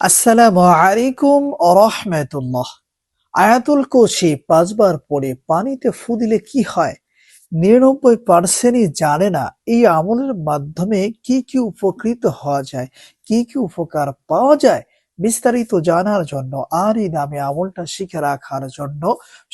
আসসালামু আলাইকুম রহমতুল্লাহ। আয়াতুল কোশি পাঁচবার পড়ে পানিতে ফু দিলে কি হয়? নিরানব্বই পার্সেন্টই জানে না। এই আমলের মাধ্যমে কি কি উপকৃত হওয়া যায়? কি কি উপকার পাওয়া যায়? বিস্তারিত জানার জন্য আর এই নামে আমলটা শিখে রাখার জন্য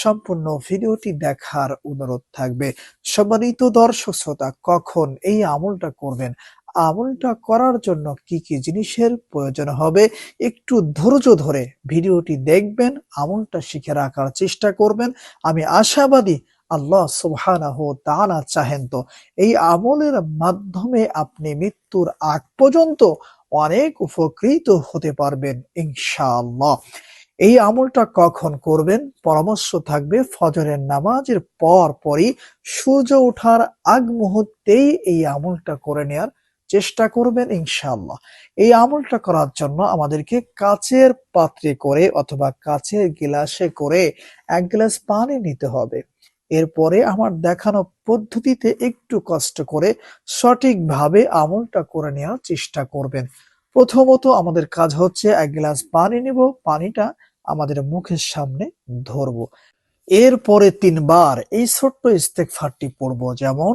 সম্পূর্ণ ভিডিওটি দেখার অনুরোধ থাকবে। সম্মানিত দর্শক শ্রোতা, কখন এই আমলটা করবেন? আমলটা করার জন্য কি কি জিনিসের প্রয়োজন হবে একটু ধৈর্য ধরে ভিডিওটি দেখবেন, আমলটা শিখে রাখার চেষ্টা করবেন। আমি আশাবাদী আল্লাহ সুবহানাহু তাআলা চাহেন তো। এই আমলের মাধ্যমে আপনি মৃত্যুর আগ পর্যন্ত অনেক উপকৃত হতে পারবেন ইনশাআল্লাহ। এই আমলটা কখন করবেন? পরামর্শ থাকবে ফজরের নামাজের পর পরই। সূর্য ওঠার আগ মুহূর্তেই এই আমলটা করে নেয়ার চেষ্টা করবেন ইনশাআল্লাহ। এই আমলটা করার জন্য আমাদেরকে কাচের পাত্রে করে অথবা কাচের গিলাসে করে এক গ্লাস পানি নিতে হবে। এরপরে আমার দেখানো পদ্ধতিতে একটু কষ্ট করে সঠিকভাবে আমলটা করে নেওয়ার চেষ্টা করবেন। প্রথমত আমাদের কাজ হচ্ছে এক গ্লাস পানি নিব, পানিটা আমাদের মুখের সামনে ধরবো। এরপরে তিনবার এই ছোট্ট ইস্তেগফারটি পড়ব, যেমন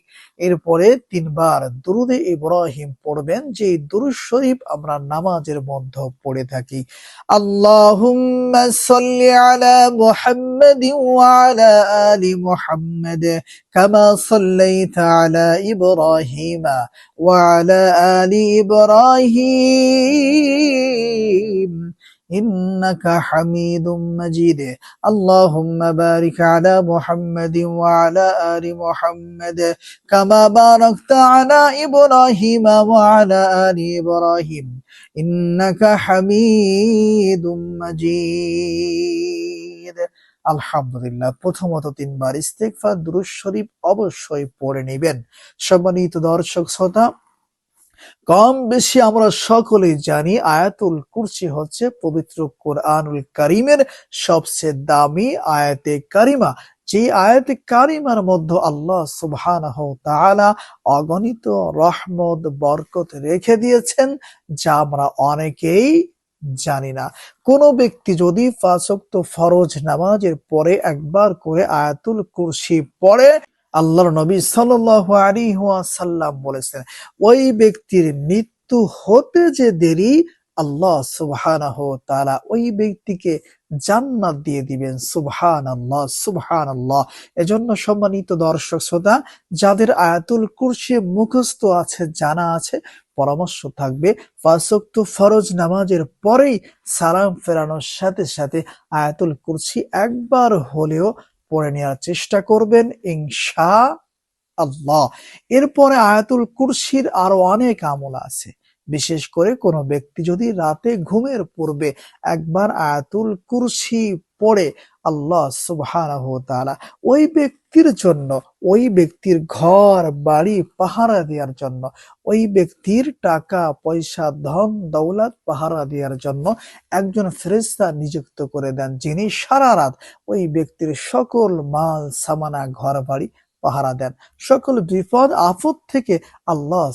এরপরে তিনবার দুরুদে ইব্রাহিম পড়বেন যে দুরুদ শরীফ আমরা নামাজের মধ্যে পড়ে থাকি। আল্লাহুম্মা সাল্লি আলা মুহাম্মাদিন ওয়া আলা আলি মুহাম্মাদ কামা সাল্লাইতা আলা ইব্রাহিমা ওয়া আলা আলি ইব্রাহিম। إنك حميد مجيد اللهم بارك على محمد وعلى آل محمد كما باركت على إبراهيم وعلى آل إبراهيم إنك حميد مجيد আলহামদুলিল্লাহ প্রথমত তিনবার ইস্তেগফার দুরূদ শরীফ অবশ্যই পড়ে নেবেন সম্মানিত দর্শক শ্রোতা কম বেশি আমরা সকলেই জানি আয়াতুল কুরসি হচ্ছে পবিত্র কোরআনুল কারিমের সবচেয়ে দামি আয়াতে কারিমা। যে আয়াতে কারিমার মধ্যে আল্লাহ সুবহানাহু অগণিত রহমত, বরকত রেখে দিয়েছেন, যা আমরা অনেকেই জানি না। কোনো ব্যক্তি যদি ফাঁসক্ত ফরজ নামাজের পরে একবার করে আয়াতুল কুরসি পড়ে আল্লাহর নবী ওয়াসাল্লাম বলেছেন, ওই ব্যক্তির মৃত্যু হতে যে দেরি, আল্লাহ সুবহানাহু ওই ব্যক্তিকে জান্নাত দিয়ে দিবেন। সুবহানাল্লাহ সুবহানাল্লাহ। এজন্য সম্মানিত দর্শক শ্রোতা, যাদের আয়াতুল কুরসি মুখস্থ আছে, জানা আছে, পরামর্শ থাকবে ফরজ নামাজের পরেই সালাম ফেরানোর সাথে সাথে আয়াতুল কুরসি একবার হলেও পড়ে নেওয়ার চেষ্টা করবেন ইংশা আল্লাহ এরপরে আয়াতুল কুরসির আরও অনেক আমল আছে। বিশেষ করে কোনো ব্যক্তি যদি রাতে ঘুমের পূর্বে একবার আয়াতুল কুরসি পড়ে আল্লাহ সুবহানাহু তাআলা ওই ব্যক্তির জন্য, ওই ব্যক্তির ঘর, বাড়ি, পাহারা দেওয়ার জন্য, ওই ব্যক্তির টাকা, পয়সা, ধন, দৌলত পাহারা দেওয়ার জন্য একজন ফেরেস্তা নিযুক্ত করে দেন, যিনি সারা রাত ওই ব্যক্তির সকল মাল, সামানা ঘর বাড়ি পাহারা দেন। সকল বিপদ আপদ থেকে আল্লাহ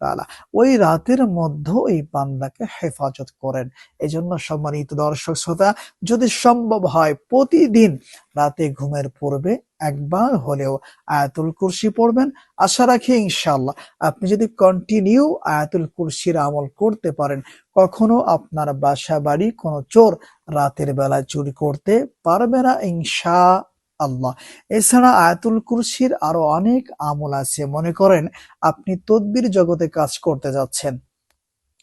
তাআলা ওই রাতের মধ্যে ওই বান্দাকে হেফাজত করেন। এজন্য সম্মানিত দর্শক শ্রোতা, যদি সম্ভব হয় প্রতিদিন রাতে ঘুমের পূর্বে একবার হলেও আয়াতুল কুরসি পড়বেন। আশা রাখি ইনশাল্লাহ আপনি যদি কন্টিনিউ আয়াতুল কুরসির আমল করতে পারেন, কখনো আপনার বাসা বাড়ি কোনো চোর রাতের বেলা চুরি করতে পারবে না ইনশা আল্লাহ। এছাড়া আয়াতুল কুরসির আরও অনেক আমল আছে। মনে করেন, আপনি তদবির জগতে কাজ করতে যাচ্ছেন।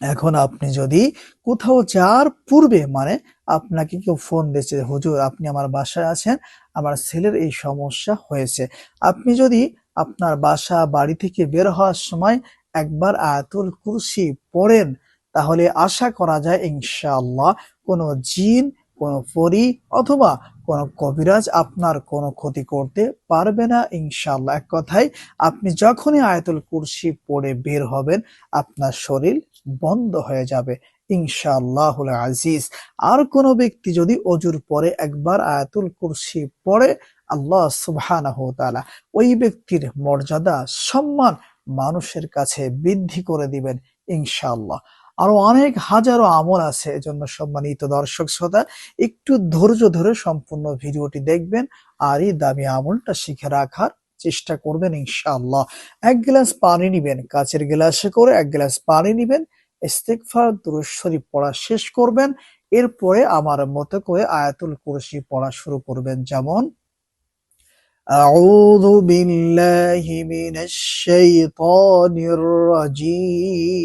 এখন আপনি যদি কোথাও যাওয়ার পূর্বে মানে আপনাকে কেউ ফোন দিয়েছে, হুজুর, আপনি আমার বাসায় আছেন, আমার ছেলের এই সমস্যা হয়েছে। আপনি যদি আপনার বাসা, বাড়ি থেকে বের হওয়ার সময় একবার আয়াতুল কুরসি পড়েন, তাহলে আশা করা যায়, ইনশাআল্লাহ, কোনো জিন কোনো পরি অথবা কোনো কবিরাজ আপনার কোনো ক্ষতি করতে পারবে না ইনশাল্লাহ এক কথায়, আপনি যখনই আয়াতুল কুরসি পড়ে বের হবেন, আপনার শরীর বন্ধ হয়ে যাবে, ইনশাআল্লাহুল আজিজ। আর কোনো ব্যক্তি যদি অজুর পরে একবার আয়াতুল কুরসি পড়ে, আল্লাহ সুবহানাহু তাআলা ওই ব্যক্তির মর্যাদা, সম্মান মানুষের কাছে বৃদ্ধি করে দিবেন, ইনশাআল্লাহ। আরো অনেক হাজারো আমল আছে এজন্য সম্মানিত দর্শক শ্রোতা একটু ধৈর্য ধরে সম্পূর্ণ ভিডিওটি দেখবেন আর এই দামি আমলটা শিখে রাখার চেষ্টা করবেন ইনশাআল্লাহ এক গ্লাস পানি নিবেন কাচের গ্লাসে করে এক গ্লাস পানি নিবেন ইস্তেগফার দুরূদ শরীফ পড়া শেষ করবেন এরপরে আমার মতো করে আয়াতুল কুরসি পড়া শুরু করবেন যেমন أعوذ بالله من الشيطان الرجيم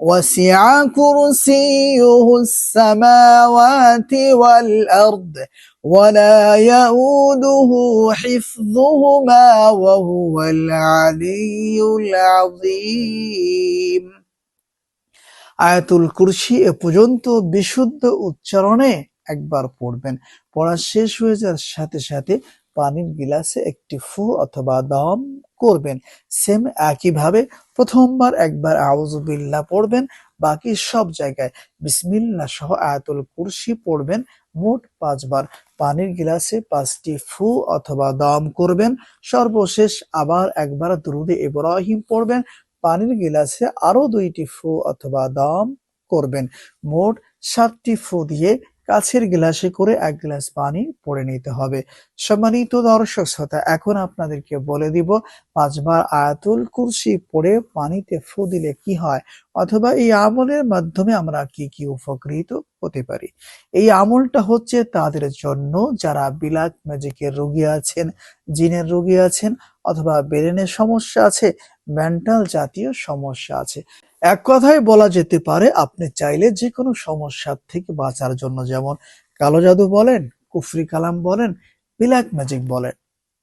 وسع كرسيه السماوات والأرض ولا يؤوده حفظهما وهو العلي العظيم আয়াতুল কুরসি এ পর্যন্ত বিশুদ্ধ উচ্চারণে একবার পড়বেন পড়া শেষ হয়ে যাওয়ার সাথে সাথে পানির গিলাসে একটি ফু অথবা দম করবেন। সেম একইভাবে প্রথমবার একবার আউজুবিল্লাহ পড়বেন, বাকি সব জায়গায় বিসমিল্লা সহ আয়াতুল কুরসি পড়বেন, মোট পাঁচবার পানির গিলাসে পাঁচটি ফু অথবা দম করবেন, সর্বশেষ আবার একবার দুরুদে ইব্রাহিম পড়বেন, পানির গিলাসে আরও দুইটি ফু অথবা দম করবেন, মোট সাতটি ফু দিয়ে কাছের গ্লাসে করে এক গ্লাস পানি পড়ে নিতে হবে। সম্মানিত দর্শক শ্রোতা, এখন আপনাদেরকে বলে দিব, পাঁচবার আয়াতুল কুরসি পড়ে পানিতে ফু দিলে কি হয়? অথবা এই আমলের মাধ্যমে আমরা কি কি উপকৃত হতে পারি? এই আমলটা হচ্ছে তাদের জন্য, যারা বিলাত ম্যাজিকের রোগী আছেন, জিনের রোগী আছেন, অথবা ব্রেনের সমস্যা আছে, মেন্টাল জাতীয় সমস্যা আছে। এক কথায় বলা যেতে পারে, আপনি চাইলে যে কোনো সমস্যার থেকে বাঁচার জন্য যেমন কালো জাদু বলেন, কুফরি কালাম বলেন বিলাক ম্যাজিক বলেন,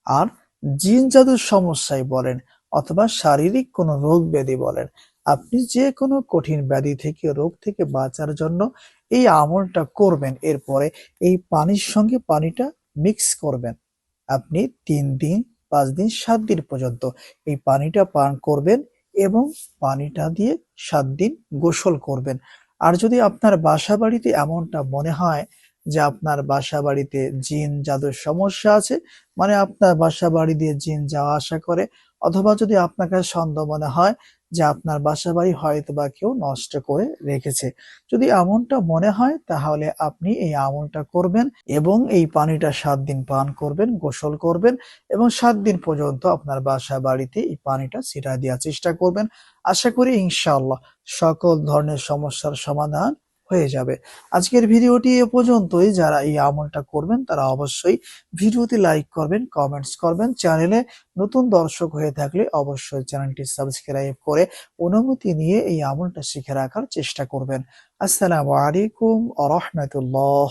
আর জিন জাদুর সমস্যায় বলেন অথবা শারীরিক কোনো রোগ ব্যাধি বলেন, আপনি যে কোনো কঠিন ব্যাধি থেকে, রোগ থেকে বাঁচার জন্য এই আমলটা করবেন। এরপরে এই পানির সঙ্গে পানিটা মিক্স করবেন। আপনি তিন দিন, পাঁচ দিন, সাত দিন পর্যন্ত এই পানিটা পান করবেন। এবং পানিটা দিয়ে সাত দিন গোসল করবেন। আর যদি আপনার বাসা বাড়িতে এমনটা মনে হয় যে আপনার বাসা বাড়িতে জিন জাদুর সমস্যা আছে মানে আপনার বাসা বাড়ি দিয়ে জিন যাওয়া আসা করে অথবা যদি আপনার কাছে সন্দেহ মনে হয় যে আপনার বাসা বাড়ি হয়তো বা কেউ নষ্ট করে রেখেছে, যদি এমনটা মনে হয় তাহলে আপনি এই আমলটা করবেন এবং এই পানিটা সাত দিন পান করবেন, গোসল করবেন এবং সাত দিন পর্যন্ত আপনার বাসা বাড়িতে এই পানিটা ছিটা দেওয়ার চেষ্টা করবেন। আশা করি ইনশাআল্লাহ সকল ধরনের সমস্যার সমাধান হয়ে যাবে। আজকের ভিডিওটি এ পর্যন্তই। যারা এই আমলটা করবেন, তারা অবশ্যই ভিডিওটি লাইক করবেন কমেন্টস করবেন। চ্যানেলে নতুন দর্শক হয়ে থাকলে অবশ্যই চ্যানেলটি সাবস্ক্রাইব করে অনুমতি নিয়ে এই আমলটা শিখে রাখার চেষ্টা করবেন। আসসালামু আলাইকুম আ রহমতুল্লাহ।